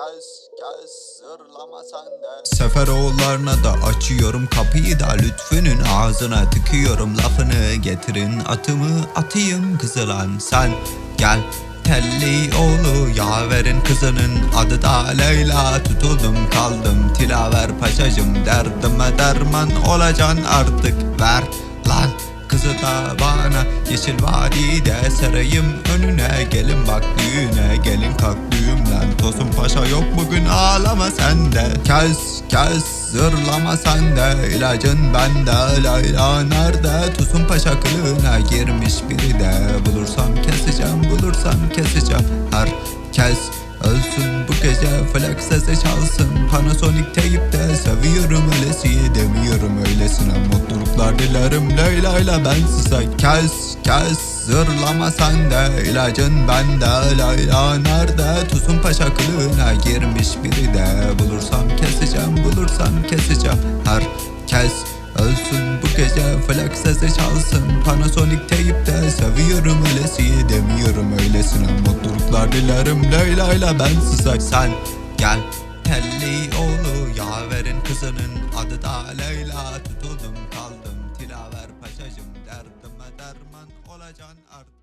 kes kes Seferoğullarına da açıyorum kapıyı da lütfünün ağzına tıkıyorum. Lafını getirin atımı atayım kızılan sen. Gel telli oğlu yaverin kızının adı da Leyla. Tutuldum kaldım tilaver paşacım derdime derman olacan artık. Ver lan Kızı da bana. Yeşil vadide sarayım önüne. Gelin bak düğüne gelin kalk düğümden Tosun paşa yok bugün ağlama sen de. Kes kes zırlama sen de. İlacın bende Layla nerede? Tosun paşa kılığına girmiş biri de. Bulursam keseceğim bulursam keseceğim. Her kes Ölsün bu gece felak sesi çalsın. Panasonic teyipte seviyorum öylesi Demiyorum öylesine mutluluklar dilerim Leyla ile ben size kes kes. Zırlama sen de ilacın bende. Leyla nerede? Tosun paşa kılığına girmiş biri de. Bulursam keseceğim bulursam keseceğim. Her kes Ölsün bu gece felak sesi çalsın. Panasonic teyipte seviyorum öylesi Demiyorum öylesine. Mutluluklar dilerim Leyla ile ben size. Sen gel telli oğlu yaverin kızının Adı da Leyla. Tutuldum kaldım derman olacan artık